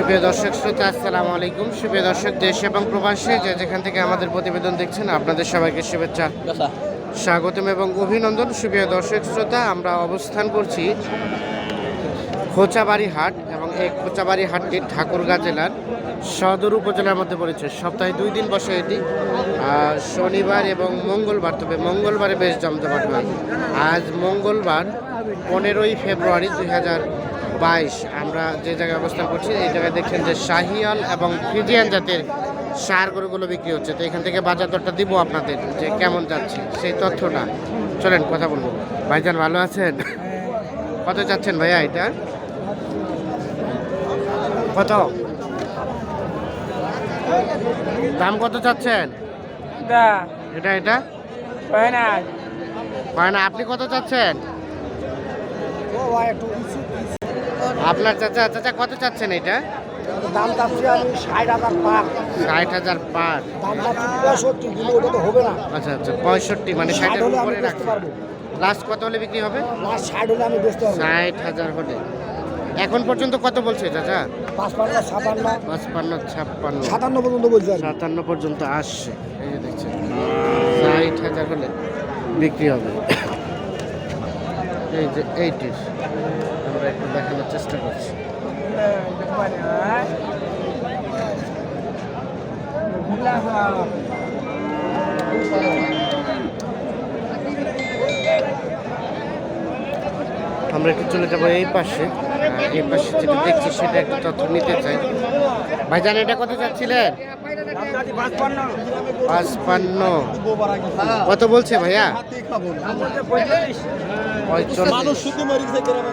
সুপ্রিয় দর্শক শ্রোতা আসসালামু আলাইকুম। সুপ্রিয় দর্শক দেশ এবং প্রবাসে যে যেখান থেকে আমাদের প্রতিবেদন দেখছেন আপনাদের সবাইকে শুভেচ্ছা স্বাগতম এবং অভিনন্দন। সুপ্রিয় দর্শক শ্রোতা আমরা অবস্থান করছি খোঁচাবাড়ি হাট এবং এই খোঁচাবাড়ি হাটটি ঠাকুরগাঁ জেলার সদর উপজেলার মধ্যে পড়েছে। সপ্তাহে দুই দিন বসে এটি। আর শনিবার এবং মঙ্গলবার তবে মঙ্গলবারে বেশ জমজমাট হয়। আজ মঙ্গলবার পনেরোই ফেব্রুয়ারি দুই হাজার বাইশ। আমরা যে জায়গায় অবস্থান করছি এই জায়গায় দেখছেন যে শাহিয়াল এবং ফিজিয়ান জাতের সার গরুগুলো বিক্রি হচ্ছে। তো এখান থেকে বাজার দরটা দিব আপনাদের যে কেমন যাচ্ছে সেই তথ্যটা। চলেন কথা বলব। ভাইজান ভালো আছেন? কত চাচ্ছেন ভাইয়া এটা? কত? দাম কত চাচ্ছেন? এটা এটা? হয় না? হয় না আপনি কত চাচ্ছেন? আপনার চাচা চাচা কত চাচ্ছেন এটা? দাম চাচ্ছি আমি ষাট হাজার পার। ষাট হাজার পার। দাম চাচ্ছি পঁয়ষট্টি কিন্তু ওটা তো হবে না। আচ্ছা আচ্ছা পঁয়ষট্টি মানে ষাটের উপরে পারব। লাস্ট কত হলে বিক্রি হবে? লাস্ট ষাট হলে আমি বেচতে পারব। ষাট হাজার হলে। এখন পর্যন্ত কত বলছে চাচা? পাঁচপান্ন ছাপ্পান্ন। সাতান্ন পর্যন্ত বলছি। সাতান্ন পর্যন্ত আসছে। এই যে দেখছেন ষাট হাজার হলে বিক্রি হবে। এই যে এইটির। আমরা একটু দেখানোর চেষ্টা করছি। আমরা একটু চলে যাব এই পাশে। এই পাশে যেটা দেখছি সেটা একটু তথ্য নিতে চাই। ভাইজান, এটা কত চাচ্ছিলেন পাঁচপান্ন। কত বলছে ভাইয়া? পঁয়তাল্লিশ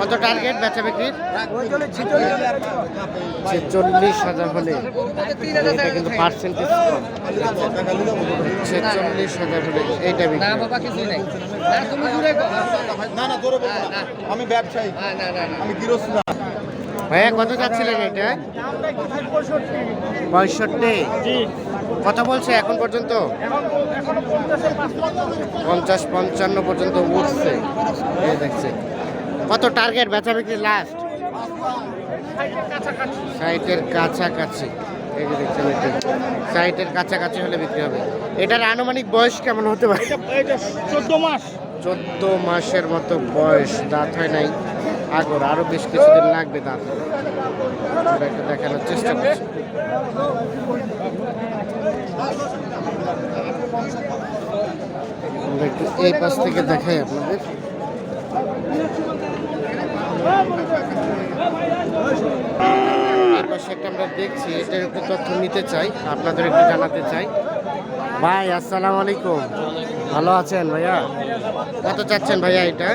কত টার্গেট বেচা বিক্রির ছেচল্লিশ হাজার হলে। এটা কিন্তু পার্সেন্টেজ কম। ছেচল্লিশ হাজার হলে এইটা আমি ব্যবসায়ী। আমি গৃহস্থ। ভাইয়া কত যাচ্ছিলেন এটা? পঁয়ষট্টি। কত বলছে এখন পর্যন্ত? পঞ্চাশ পঞ্চান্ন পর্যন্ত উঠছে। এই দেখছে। কত টার্গেট বেচা বিক্রি লাস্ট সাইটের কাছাকাছি। এই যে দেখছেন এটি সাইটের কাছাকাছি হলে বিক্রি হবে। এটার আনুমানিক বয়স কেমন হতে পারে? চোদ্দ মাস। চোদ্দ মাসের মতো বয়স দাঁত হয় নাই। আগর আরও বেশ কিছুদিন লাগবে দাঁত। দেখানোর চেষ্টা করছি। এই পাশ থেকে দেখাই আপনাদের। পাশে একটা আমরা দেখছি নিতে চাই, আপনাদের একটু জানাতে চাই। ভাই, আসসালামু আলাইকুম। ভালো আছেন ভাইয়া? কত চাচ্ছেন ভাইয়া এটা?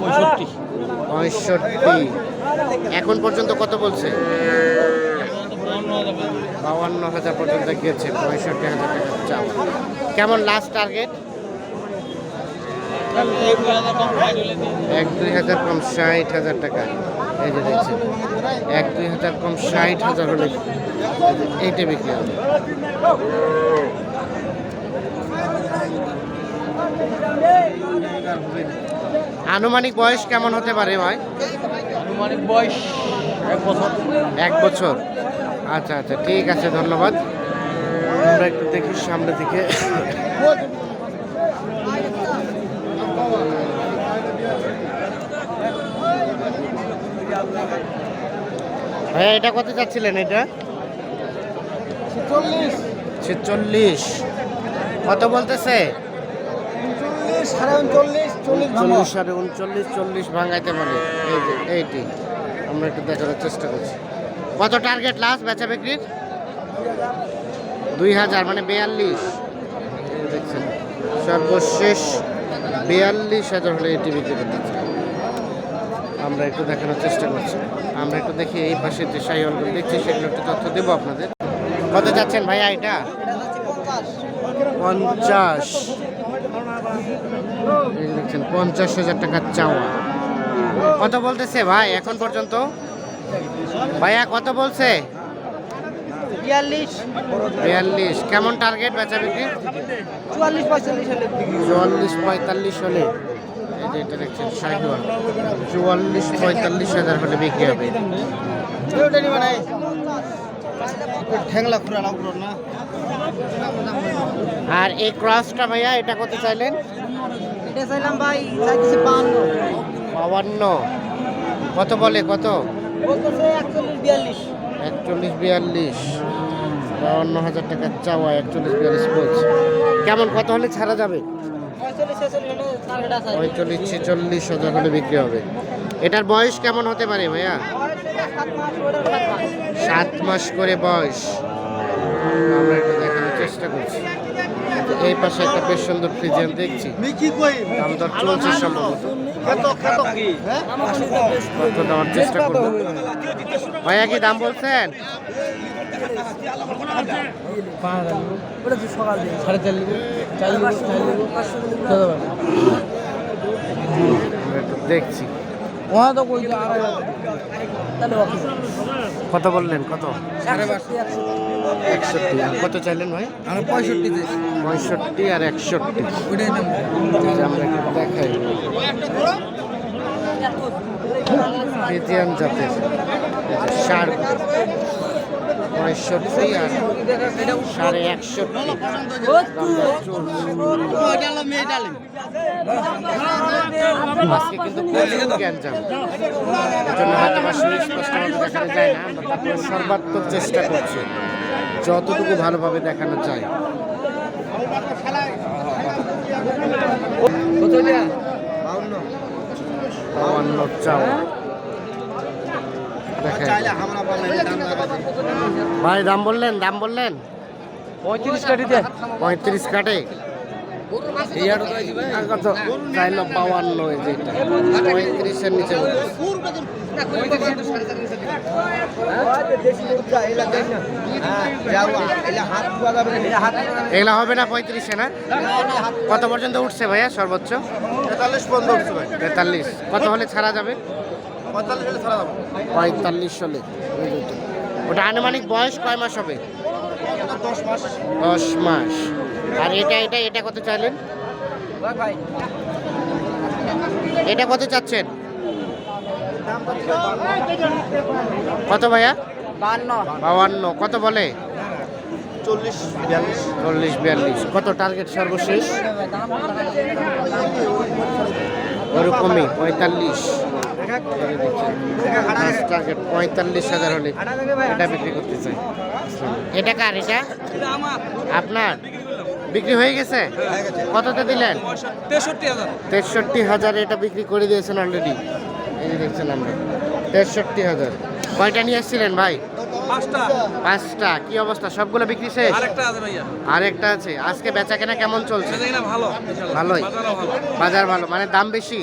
পঁয়ষট্টি পঁয়ষট্টি। এখন পর্যন্ত কত বলছে? বাউান্ন হাজার পর্যন্ত গিয়েছে পঁয়ষট্টি হাজার টাকা চাও কেমন লাস্ট টার্গেট এক দুই হাজার কম ষাট হাজার টাকা। এই যে দেখছেন এক দুই হাজার কম ষাট হাজার হলে এইটা বিক্রি হবে। আনুমানিক বয়স কেমন হতে পারে ভাই? আনুমানিক বয়স এক বছর। এক বছর। আচ্ছা আচ্ছা ঠিক আছে ধন্যবাদ। আমরা একটু দেখি সামনে দিকে ভাইয়া এটা কত চাচ্ছিলেন এটা? চল্লিশ ছেচল্লিশ। কত বলতেছে? চল্লিশ সাড়ে উনচল্লিশ চল্লিশ ভাঙাইতে পারে। এই এইটি। আমরা একটু দেখানোর চেষ্টা করছি। কত টার্গেট লাস্ট বেচা বিক্রির? দুই হাজার মানে বিয়াল্লিশ। দেখছেন, সর্বশেষ বিয়াল্লিশ হাজার হলে এটি বিক্রি করতে আমরা একটু দেখানোর চেষ্টা করছি। আমরা একটু দেখি এই পাশে যে সাই সাইহলগুলো দেখছি, সেগুলো একটু তথ্য দেবো আপনাদের। কত যাচ্ছেন ভাইয়া এটা? পঞ্চাশ। দেখছেন, পঞ্চাশ হাজার টাকার চাওয়া। কত বলতেছে ভাই এখন পর্যন্ত? ভাইয়া কত বলছে? বিয়াল্লিশ। কেমন টার্গেট বেচা বিক্রি? চুয়াল্লিশ পঁয়তাল্লিশ হলে চুয়াল্লিশ পঁয়তাল্লিশ হলে? এই যে এটা দেখছেন শাহিওয়াল। চুয়াল্লিশ পঁয়তাল্লিশ হাজার হলে বিক্রি হবে। ওটা নিবা নাই ঠ্যাংলা খুরা না। আর এই ক্রসটা ভাইয়া এটা কত চাইলেন? এটা চাইলাম ভাই চাইতেছি বান্ন বাবান্ন কত বলে কত? একচল্লিশ বিয়াল্লিশ। বাউন্ন হাজার টাকা চাওয়া একচল্লিশ বিয়াল্লিশ বলছে। কেমন কত হলে ছাড়া যাবে? পঁয়তাল্লিশ ছেচল্লিশ হাজার হলে বিক্রি হবে। এটার বয়স কেমন হতে পারে ভাইয়া? সাত মাস করে বয়স। আমরা একটু দেখানোর চেষ্টা করছি। এই পাশে একটা বেশ সুন্দর ফ্রিজিয়ান দেখছি। দাম দর চলছে সম্ভবত। হ্যাঁ? কত দেওয়ার চেষ্টা করব। ভাইয়া কি দাম বলছেন? দেখছি। কত বললেন? কত? একষট্টি কত চাইলেন ভাই? পঁয়ষট্টি পঁয়ষট্টি আর একষট্টি। আমরা একটু দেখাই। জাতের। সার পঁয়ষট্টি আর সাড়ে একষট্টি কিন্তু দেখানো যায় না সর্বাত্মক চেষ্টা করছে, যতটুকু ভালোভাবে দেখানো যায়। বাউন্ন দেখেন ভাই দাম বললেন দাম বললেন? পঁয়ত্রিশ কাটি দে পঁয়ত্রিশ কাটে কত? চাইল বাউান্ন এই পঁয়ত্রিশের নিচে এগুলা হবে না পঁয়ত্রিশে না? কত পর্যন্ত উঠছে ভাইয়া সর্বোচ্চ? তেতাল্লিশ পনেরো উঠছে ভাই। তেতাল্লিশ। কত হলে ছাড়া যাবে? পঁয়তাল্লিশ হলে ছাড়া যাব। পঁয়তাল্লিশ হলে। ওটা আনুমানিক বয়স কয় মাস হবে? দশ মাস। আর এটা এটা এটা কত চাইলেন? এটা কত চাচ্ছেন? কত ভাইয়া? বাউান্ন। কত বলে? চল্লিশ, বিয়াল্লিশ। চল্লিশ বিয়াল্লিশ কত টার্গেট সর্বশেষ? ওরকমই, পঁয়তাল্লিশ। টার্গেট পঁয়তাল্লিশ হাজার হলে এটা বিক্রি করতে চাই। এটা কার এটা? আপনার? বিক্রি হয়ে গেছে? কততে দিলেন? তেষট্টি হাজার এটা বিক্রি করে দিয়েছেন অলরেডি এই যে দেখছেন আমরা। তেষট্টি হাজার। কয়টা নিয়ে এসেছিলেন ভাই? পাঁচটা। পাঁচটা। কি অবস্থা? সবগুলো বিক্রি শেষ? আরেকটা আছে আছে। আজকে বেচা কেনা কেমন চলছে? ভালোই। বাজার ভালো। মানে দাম বেশি?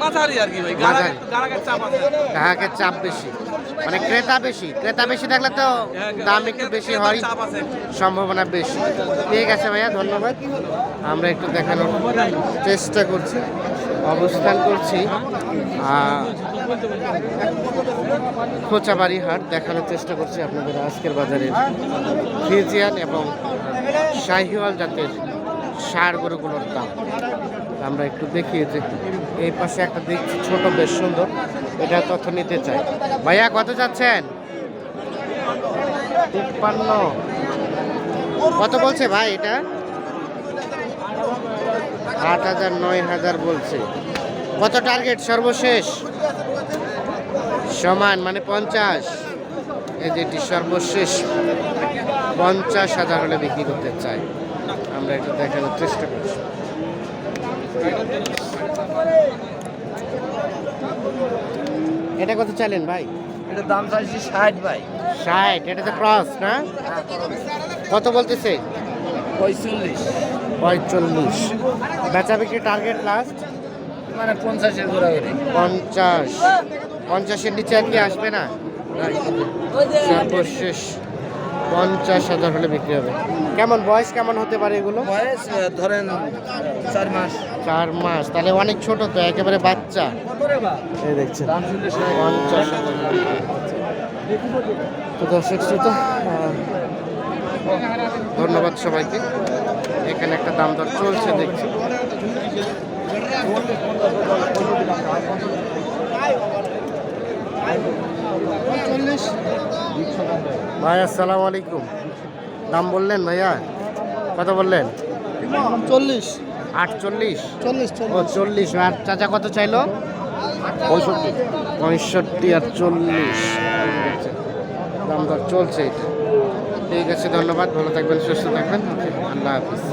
মাঝারি আর কি ভাই মাঝারি। চাপ আছে। গ্রাহকের চাপ বেশি। মানে ক্রেতা বেশি। ক্রেতা বেশি থাকলে তো দাম একটু বেশি হয় সম্ভাবনা বেশি। ঠিক আছে ভাইয়া ধন্যবাদ। আমরা একটু দেখানোর চেষ্টা করছি অবস্থান করছি। খোঁচাবাড়ি হাট দেখানোর চেষ্টা করছি আপনাদের আজকের বাজারের ফ্রিজিয়ান এবং শাহিওয়াল জাতের সার গরুগুলোর দাম। আমরা একটু দেখিয়ে যে এই পাশে একটা দেখছি ছোট বেশ সুন্দর, এটা তথ্য নিতে চাই। ভাইয়া, কত যাচ্ছেন? তিপ্পান্ন। কত বলছে ভাই এটা? আট হাজার, নয় হাজার বলছে। কত টার্গেট সর্বশেষ? সমান মানে পঞ্চাশ। এই যেটি সর্বশেষ, পঞ্চাশ হাজার হলে বিক্রি করতে চাই। আমরা একটু দেখানোর চেষ্টা করছি। এটা কত চাইলেন ভাই? এটা দাম চাইছি ষাট ভাই। ষাট এটা তো ক্রস না? কত বলতেছে? পঁয়তাল্লিশ। পঁয়তাল্লিশ। বেচা বিক্রি টার্গেট লাস্ট মানে পঞ্চাশের ঘোরাঘুরি। পঞ্চাশ। পঞ্চাশের নিচে আর কি আসবে না? সর্বশেষ। পঞ্চাশ হাজার হলে বিক্রি হবে। কেমন বয়স কেমন হতে পারে এগুলো? বয়স ধরেন চার মাস। চার মাস। তাহলে অনেক ছোট তো একেবারে বাচ্চা। এই দেখছেন। পঞ্চাশ। তো দর্শক শ্রোতা ধন্যবাদ সবাইকে। এখানে একটা দাম দর চলছে দেখছি। চল্লিশ ভাই আসসালামু আলাইকুম। দাম বললেন ভাইয়া? কত বললেন? চল্লিশ। আটচল্লিশ? চল্লিশ ও চল্লিশ। আর চাচা কত চাইলো? পঁয়ষট্টি। পঁয়ষট্টি আর চল্লিশ। দাম দর চলছে। ঠিক আছে ধন্যবাদ। ভালো থাকবেন সুস্থ থাকবেন। আল্লাহ হাফিজ।